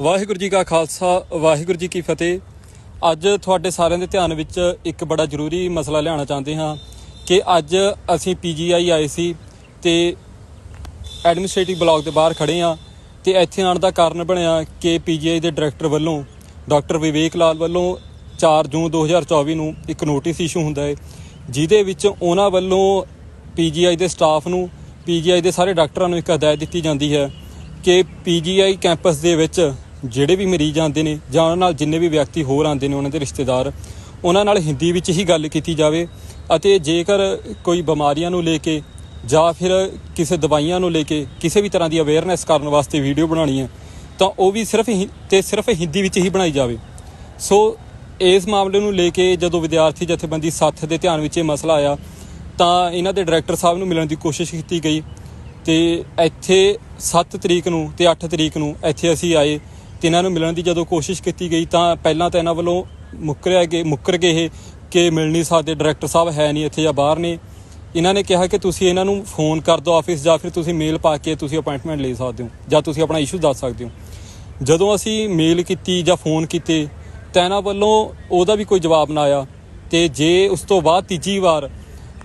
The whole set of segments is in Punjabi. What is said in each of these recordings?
ਵਾਹਿਗੁਰੂ ਜੀ ਕਾ ਖਾਲਸਾ, ਵਾਹਿਗੁਰੂ ਜੀ ਕੀ ਫਤਿਹ। ਅੱਜ ਤੁਹਾਡੇ ਸਾਰਿਆਂ ਦੇ ਧਿਆਨ ਵਿੱਚ ਇੱਕ ਬੜਾ ਜ਼ਰੂਰੀ ਮਸਲਾ ਲਿਆਉਣਾ ਚਾਹੁੰਦੇ ਹਾਂ ਕਿ ਅੱਜ ਅਸੀਂ ਪੀਜੀਆਈ ਆਏ ਸੀ ਤੇ ਐਡਮਿਨਿਸਟ੍ਰੇਟਿਵ ਬਲਾਕ ਦੇ ਬਾਹਰ ਖੜੇ ਆ ਤੇ ਇੱਥੇ ਆਉਣ ਦਾ ਕਾਰਨ ਬਣਿਆ ਕਿ ਪੀਜੀਆਈ ਦੇ ਡਾਇਰੈਕਟਰ ਵੱਲੋਂ ਡਾਕਟਰ ਵਿਵੇਕ ਲਾਲ ਵੱਲੋਂ 4 ਜੂਨ 2024 ਨੂੰ ਇੱਕ ਨੋਟਿਸ ਇਸ਼ੂ ਹੁੰਦਾ ਹੈ, ਜਿਹਦੇ ਵਿੱਚ ਉਹਨਾਂ ਵੱਲੋਂ ਪੀਜੀਆਈ ਦੇ ਸਟਾਫ ਨੂੰ ਪੀਜੀਆਈ ਦੇ ਸਾਰੇ ਡਾਕਟਰਾਂ ਨੂੰ ਇੱਕ ਹਦਾਇਤ ਦਿੱਤੀ ਜਾਂਦੀ ਹੈ ਕਿ ਪੀਜੀਆਈ ਕੈਂਪਸ ਦੇ ਵਿੱਚ ਜਿਹੜੇ ਵੀ ਮਰੀਜ਼ ਆਉਂਦੇ ਨੇ ਜਾਂ ਉਹਨਾਂ ਨਾਲ ਜਿੰਨੇ ਵੀ ਵਿਅਕਤੀ ਹੋਰ ਆਉਂਦੇ ਨੇ ਉਹਨਾਂ ਦੇ ਰਿਸ਼ਤੇਦਾਰ, ਉਹਨਾਂ ਨਾਲ ਹਿੰਦੀ ਵਿੱਚ ਹੀ ਗੱਲ ਕੀਤੀ ਜਾਵੇ ਅਤੇ ਜੇਕਰ ਕੋਈ ਬਿਮਾਰੀਆਂ ਨੂੰ ਲੈ ਕੇ ਜਾਂ ਫਿਰ ਕਿਸੇ ਦਵਾਈਆਂ ਨੂੰ ਲੈ ਕੇ ਕਿਸੇ ਵੀ ਤਰ੍ਹਾਂ ਦੀ ਅਵੇਅਰਨੈਸ ਕਰਨ ਵਾਸਤੇ ਵੀਡੀਓ ਬਣਾਉਣੀ ਹੈ, ਤਾਂ ਉਹ ਵੀ ਸਿਰਫ ਹਿ- ਤੇ ਸਿਰਫ ਹਿੰਦੀ ਵਿੱਚ ਹੀ ਬਣਾਈ ਜਾਵੇ। ਸੋ ਇਸ ਮਾਮਲੇ ਨੂੰ ਲੈ ਕੇ ਜਦੋਂ ਵਿਦਿਆਰਥੀ ਜਥੇਬੰਦੀ ਸੱਥ ਦੇ ਧਿਆਨ ਵਿੱਚ ਇਹ ਮਸਲਾ ਆਇਆ, ਤਾਂ ਇਹਨਾਂ ਦੇ ਡਾਇਰੈਕਟਰ ਸਾਹਿਬ ਨੂੰ ਮਿਲਣ ਦੀ ਕੋਸ਼ਿਸ਼ ਕੀਤੀ ਗਈ ਤੇ ਇੱਥੇ 7 ਤਰੀਕ ਨੂੰ ਤੇ 8 ਤਰੀਕ ਨੂੰ ਇੱਥੇ ਅਸੀਂ ਆਏ ਤੇ ਇਹਨਾਂ ਨੂੰ ਮਿਲਣ ਦੀ ਜਦੋਂ ਕੋਸ਼ਿਸ਼ ਕੀਤੀ ਗਈ ਤਾਂ ਪਹਿਲਾਂ ਤਾਂ ਇਹਨਾਂ ਵੱਲੋਂ ਮੁੱਕਰਿਆ ਗਏ ਮੁੱਕਰ ਗਏ ਇਹ ਕਿ ਮਿਲ ਨਹੀਂ ਸਕਦੇ, ਡਾਇਰੈਕਟਰ ਸਾਹਿਬ ਹੈ ਨਹੀਂ ਇੱਥੇ ਜਾਂ ਬਾਹਰ ਨੇ। ਇਹਨਾਂ ਨੇ ਕਿਹਾ ਕਿ ਤੁਸੀਂ ਇਹਨਾਂ ਨੂੰ ਫੋਨ ਕਰ ਦਿਓ ਆਫਿਸ ਜਾਂ ਫਿਰ ਤੁਸੀਂ ਮੇਲ ਪਾ ਕੇ ਤੁਸੀਂ ਅਪਾਇੰਟਮੈਂਟ ਲੈ ਸਕਦੇ ਹੋ ਜਾਂ ਤੁਸੀਂ ਆਪਣਾ ਇਸ਼ੂ ਦੱਸ ਸਕਦੇ ਹੋ। ਜਦੋਂ ਅਸੀਂ ਮੇਲ ਕੀਤੀ ਜਾਂ ਫੋਨ ਕੀਤੇ ਤਾਂ ਇਹਨਾਂ ਵੱਲੋਂ ਉਹਦਾ ਵੀ ਕੋਈ ਜਵਾਬ ਨਾ ਆਇਆ ਤੇ ਜੇ ਉਸ ਤੋਂ ਬਾਅਦ ਤੀਜੀ ਵਾਰ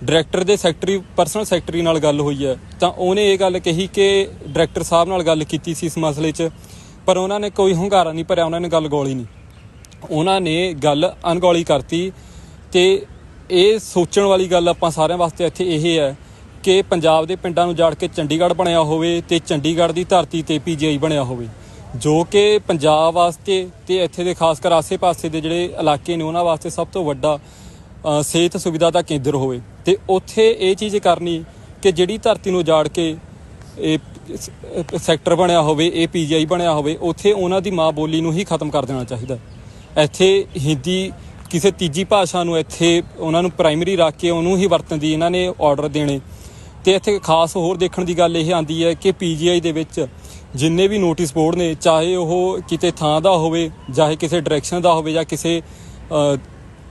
ਡਾਇਰੈਕਟਰ ਦੇ ਸੈਕਟਰੀ, ਪਰਸਨਲ ਸੈਕਟਰੀ ਨਾਲ ਗੱਲ ਹੋਈ ਹੈ ਤਾਂ ਉਹਨੇ ਇਹ ਗੱਲ ਕਹੀ ਕਿ ਡਾਇਰੈਕਟਰ ਸਾਹਿਬ ਨਾਲ ਗੱਲ ਕੀਤੀ ਸੀ ਇਸ ਮਸਲੇ 'ਚ ਪਰ ਉਹਨਾਂ ਨੇ ਕੋਈ ਹੁੰਗਾਰਾ ਨਹੀਂ ਭਰਿਆ, ਉਹਨਾਂ ਨੇ ਗੱਲ ਗੋਲੀ ਨਹੀਂ। ਉਹਨਾਂ ਨੇ ਗੱਲ ਅਣਗੌਲੀ ਕਰਤੀ ਤੇ ਇਹ ਸੋਚਣ ਵਾਲੀ ਗੱਲ ਆਪਾਂ ਸਾਰਿਆਂ ਵਾਸਤੇ ਇੱਥੇ ਇਹ ਹੈ ਕਿ ਪੰਜਾਬ ਦੇ ਪਿੰਡਾਂ ਨੂੰ ਜਾੜ ਕੇ ਚੰਡੀਗੜ੍ਹ ਬਣਿਆ ਹੋਵੇ ਤੇ ਚੰਡੀਗੜ੍ਹ ਦੀ ਧਰਤੀ ਤੇ ਪੀਜੀਆਈ ਬਣਿਆ ਹੋਵੇ, ਜੋ ਕਿ ਪੰਜਾਬ ਵਾਸਤੇ ਤੇ ਇੱਥੇ ਦੇ ਖਾਸ ਕਰ ਆਸੇ-ਪਾਸੇ ਦੇ ਜਿਹੜੇ ਇਲਾਕੇ ਨੇ ਉਹਨਾਂ ਵਾਸਤੇ ਸਭ ਤੋਂ ਵੱਡਾ ਸਿਹਤ ਸੁਵਿਧਾ ਦਾ ਕੇਂਦਰ ਹੋਵੇ। ਤੇ ਉੱਥੇ ਇਹ ਚੀਜ਼ ਕਰਨੀ ਕਿ ਜਿਹੜੀ ਧਰਤੀ ਨੂੰ ਜਾੜ ਕੇ ਇਹ ਸੈਕਟਰ ਬਣਿਆ ਹੋਵੇ, ਇਹ ਪੀਜੀਆਈ ਬਣਿਆ ਹੋਵੇ, ਉੱਥੇ ਉਹਨਾਂ ਦੀ ਮਾਂ ਬੋਲੀ ਨੂੰ ਹੀ ਖਤਮ ਕਰ ਦੇਣਾ ਚਾਹੀਦਾ। ਇੱਥੇ ਹਿੰਦੀ ਕਿਸੇ ਤੀਜੀ ਭਾਸ਼ਾ ਨੂੰ ਇੱਥੇ ਉਹਨਾਂ ਨੂੰ ਪ੍ਰਾਇਮਰੀ ਰੱਖ ਕੇ ਉਹਨੂੰ ਹੀ ਵਰਤਣ ਦੀ ਇਹਨਾਂ ਨੇ ਆਰਡਰ ਦੇਣੇ। ਤੇ ਇੱਥੇ ਖਾਸ ਹੋਰ ਦੇਖਣ ਦੀ ਗੱਲ ਇਹ ਆਂਦੀ ਹੈ ਕਿ ਪੀਜੀਆਈ ਦੇ ਵਿੱਚ ਜਿੰਨੇ ਵੀ ਨੋਟਿਸ ਬੋਰਡ ਨੇ, ਚਾਹੇ ਉਹ ਕਿਤੇ ਥਾਂ ਦਾ ਹੋਵੇ, ਚਾਹੇ ਕਿਸੇ ਡਾਇਰੈਕਸ਼ਨ ਦਾ ਹੋਵੇ ਜਾਂ ਕਿਸੇ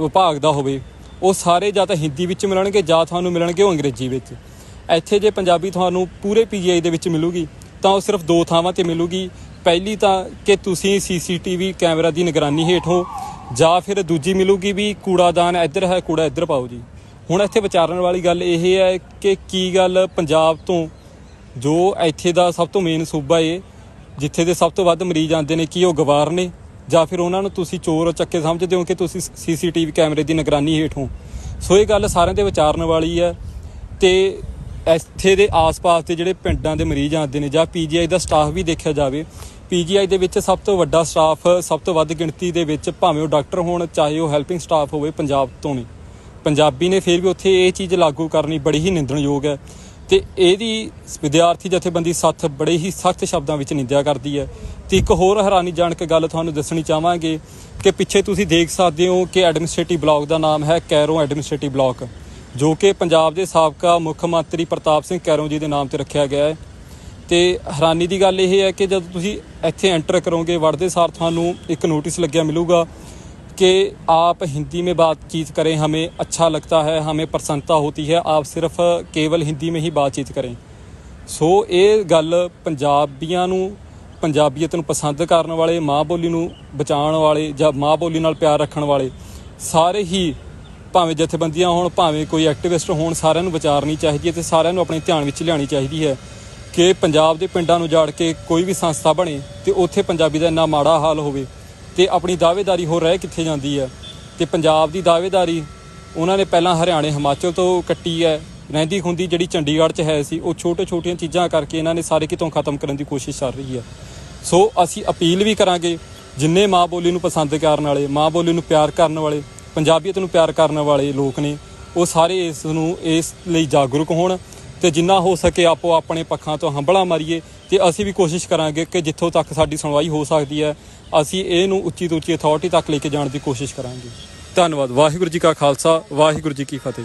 ਵਿਭਾਗ ਦਾ ਹੋਵੇ, ਉਹ ਸਾਰੇ ਜਾਂ ਤਾਂ ਹਿੰਦੀ ਵਿੱਚ ਮਿਲਣਗੇ ਜਾਂ ਤੁਹਾਨੂੰ ਮਿਲਣਗੇ ਉਹ ਅੰਗਰੇਜ਼ੀ ਵਿੱਚ। ਇੱਥੇ ਜੇ ਪੰਜਾਬੀ ਤੁਹਾਨੂੰ ਪੂਰੇ ਪੀਜੀਆਈ ਦੇ ਵਿੱਚ ਮਿਲੂਗੀ, ਤਾਂ ਉਹ ਸਿਰਫ ਦੋ ਥਾਵਾਂ ਤੇ ਮਿਲੂਗੀ। ਪਹਿਲੀ ਤਾਂ ਕਿ ਤੁਸੀਂ ਸੀਸੀਟੀਵੀ ਕੈਮਰਾ ਦੀ ਨਿਗਰਾਨੀ ਹੇਠ ਹੋ ਜਾਂ ਫਿਰ ਦੂਜੀ ਮਿਲੂਗੀ ਵੀ ਕੂੜਾਦਾਨ ਇੱਧਰ ਹੈ, ਕੂੜਾ ਇੱਧਰ ਪਾਓ ਜੀ। ਹੁਣ ਇੱਥੇ ਵਿਚਾਰਨ ਵਾਲੀ ਗੱਲ ਇਹ ਹੈ ਕਿ ਕੀ ਗੱਲ ਪੰਜਾਬ ਤੋਂ ਜੋ ਇੱਥੇ ਦਾ ਸਭ ਤੋਂ ਮੇਨ ਸੂਬਾ ਏ, ਜਿੱਥੇ ਦੇ ਸਭ ਤੋਂ ਵੱਧ ਮਰੀਜ਼ ਆਉਂਦੇ ਨੇ, ਕੀ ਉਹ ਗਵਾਰ ਨੇ? ਜਾਂ ਫਿਰ ਉਹਨਾਂ ਨੂੰ ਤੁਸੀਂ ਚੋਰ ਚੱਕੇ ਸਮਝਦੇ ਹੋ ਕਿ ਤੁਸੀਂ ਸੀਸੀਟੀਵੀ ਕੈਮਰੇ ਦੀ ਨਿਗਰਾਨੀ ਹੇਠ? ਹੋ ਸੋ ਇਹ ਗੱਲ ਸਾਰਿਆਂ ਦੇ ਵਿਚਾਰਨ ਵਾਲੀ ਹੈ ਤੇ ਇੱਥੇ ਦੇ ਆਸ-ਪਾਸ ਦੇ ਜਿਹੜੇ ਪਿੰਡਾਂ ਦੇ ਮਰੀਜ਼ ਆਉਂਦੇ ਨੇ ਜਾਂ ਪੀਜੀਆਈ ਦਾ ਸਟਾਫ ਵੀ ਦੇਖਿਆ ਜਾਵੇ, ਪੀਜੀਆਈ ਦੇ ਵਿੱਚ ਸਭ ਤੋਂ ਵੱਡਾ ਸਟਾਫ, ਸਭ ਤੋਂ ਵੱਧ ਗਿਣਤੀ ਦੇ ਵਿੱਚ ਭਾਵੇਂ ਉਹ ਡਾਕਟਰ ਹੋਣ, ਚਾਹੇ ਉਹ ਹੈਲਪਿੰਗ ਸਟਾਫ ਹੋਵੇ ਪੰਜਾਬ ਤੋਂ ਨੇ ਪੰਜਾਬੀ ਨੇ ਫਿਰ ਵੀ ਉੱਥੇ ਇਹ ਚੀਜ਼ ਲਾਗੂ ਕਰਨੀ ਬੜੀ ਹੀ ਨਿੰਦਣਯੋਗ ਹੈ ਤੇ ਇਹਦੀ ਵਿਦਿਆਰਥੀ ਜਥੇਬੰਦੀ ਸੱਥ ਬੜੇ ਹੀ ਸਖਤ ਸ਼ਬਦਾਂ ਵਿੱਚ ਨਿੰਦਿਆ ਕਰਦੀ ਹੈ। ਤੇ ਇੱਕ ਹੋਰ ਹੈਰਾਨੀਜਨਕ ਗੱਲ ਤੁਹਾਨੂੰ ਦੱਸਣੀ ਚਾਹਾਂਗੇ ਕਿ ਪਿੱਛੇ ਤੁਸੀਂ ਦੇਖ ਸਕਦੇ ਹੋ ਕਿ ਐਡਮਿਨਿਸਟ੍ਰੇਟਿਵ ਬਲਾਕ ਦਾ ਨਾਮ ਹੈ ਕੈਰੋ ਐਡਮਿਨਿਸਟ੍ਰੇਟਿਵ ਬਲਾਕ। ਜੋ ਕਿ ਪੰਜਾਬ ਦੇ ਸਾਬਕਾ ਮੁੱਖ ਮੰਤਰੀ ਪ੍ਰਤਾਪ ਸਿੰਘ ਕੈਰੋ ਜੀ ਦੇ ਨਾਮ ਤੇ ਰੱਖਿਆ ਗਿਆ ਹੈ ਤੇ ਹੈਰਾਨੀ ਦੀ ਗੱਲ ਇਹ ਹੈ ਕਿ ਜਦੋਂ ਤੁਸੀਂ ਇੱਥੇ ਐਂਟਰ ਕਰੋਗੇ ਵੜਦੇ ਸਾਰ ਤੁਹਾਨੂੰ ਇੱਕ ਨੋਟਿਸ ਲੱਗਿਆ ਮਿਲੂਗਾ कि आप हिंदी में बातचीत करें हमें अच्छा लगता है हमें प्रसन्नता होती है आप सिर्फ केवल हिंदी में ही बातचीत करें ਸੋ ਇਹ ਗੱਲ ਪੰਜਾਬੀਆਂ ਨੂੰ ਪੰਜਾਬੀਅਤ ਨੂੰ ਪਸੰਦ ਕਰਨ ਵਾਲੇ ਮਾਂ ਬੋਲੀ ਨੂੰ ਬਚਾਉਣ ਵਾਲੇ ਜਾਂ ਮਾਂ ਬੋਲੀ ਨਾਲ ਪਿਆਰ ਰੱਖਣ ਵਾਲੇ ਸਾਰੇ ਹੀ ਭਾਵੇਂ ਜਥੇਬੰਦੀਆਂ ਹੋਣ, ਭਾਵੇਂ ਕੋਈ ਐਕਟਿਵਿਸਟ ਹੋਣ, ਸਾਰਿਆਂ ਨੂੰ ਵਿਚਾਰਨੀ ਚਾਹੀਦੀ ਹੈ ਤੇ ਸਾਰਿਆਂ ਨੂੰ ਆਪਣੇ ਧਿਆਨ ਵਿੱਚ ਲਿਆਉਣੀ ਚਾਹੀਦੀ ਹੈ ਕਿ ਪੰਜਾਬ ਦੇ ਪਿੰਡਾਂ ਨੂੰ ਜਾੜ ਕੇ ਕੋਈ ਵੀ ਸੰਸਥਾ ਬਣੇ ਤੇ ਉੱਥੇ ਪੰਜਾਬੀ ਦਾ ਇੰਨਾ ਮਾੜਾ ਹਾਲ ਹੋਵੇ ਤੇ ਆਪਣੀ ਦਾਅਵੇਦਾਰੀ ਹੋਰ ਰਹਿ ਕਿੱਥੇ ਜਾਂਦੀ ਹੈ? ਤੇ ਪੰਜਾਬ ਦੀ ਦਾਅਵੇਦਾਰੀ, ਉਹਨਾਂ ਨੇ ਪਹਿਲਾਂ ਹਰਿਆਣੇ, ਹਿਮਾਚਲ ਤੋਂ ਕੱਟੀ ਹੈ, ਰਹਿੰਦੀ ਖੁੰਦੀ ਜਿਹੜੀ ਚੰਡੀਗੜ੍ਹ 'ਚ ਹੈ ਸੀ, ਉਹ ਛੋਟੇ ਛੋਟੀਆਂ ਚੀਜ਼ਾਂ ਕਰਕੇ ਇਹਨਾਂ ਨੇ ਸਾਰੇ ਕਿਤੋਂ ਖਤਮ ਕਰਨ ਦੀ ਕੋਸ਼ਿਸ਼ ਕਰ ਰਹੀ ਹੈ। ਸੋ ਅਸੀਂ ਅਪੀਲ ਵੀ ਕਰਾਂਗੇ, ਜਿੰਨੇ ਮਾਂ ਬੋਲੀ ਨੂੰ ਪਸੰਦ ਕਰਨ ਵਾਲੇ, ਮਾਂ ਬੋਲੀ ਨੂੰ ਪਿਆਰ ਕਰਨ ਵਾਲੇ ਪੰਜਾਬੀਅਤ ਨੂੰ ਪਿਆਰ ਕਰਨ ਵਾਲੇ ਲੋਕ ਨੇ, ਉਹ ਸਾਰੇ ਇਸ ਨੂੰ, ਇਸ ਲਈ ਜਾਗਰੂਕ ਹੋਣ ਤੇ ਜਿੰਨਾ ਹੋ ਸਕੇ ਆਪੋ ਆਪਣੇ ਪੱਖਾਂ ਤੋਂ ਹੰਬਲਾ ਮਾਰੀਏ ਤੇ ਅਸੀਂ ਵੀ ਕੋਸ਼ਿਸ਼ ਕਰਾਂਗੇ ਕਿ ਜਿੱਥੋਂ ਤੱਕ ਸਾਡੀ ਸੁਣਵਾਈ ਹੋ ਸਕਦੀ ਹੈ, ਅਸੀਂ ਇਹ ਨੂੰ ਉੱਚੀ ਤੋਂ ਉੱਚੀ ਅਥਾਰਟੀ ਤੱਕ ਲੈ ਕੇ ਜਾਣ ਦੀ ਕੋਸ਼ਿਸ਼ ਕਰਾਂਗੇ। ਧੰਨਵਾਦ। ਵਾਹਿਗੁਰੂ ਜੀ ਕਾ ਖਾਲਸਾ, ਵਾਹਿਗੁਰੂ ਜੀ ਕੀ ਫਤਿਹ।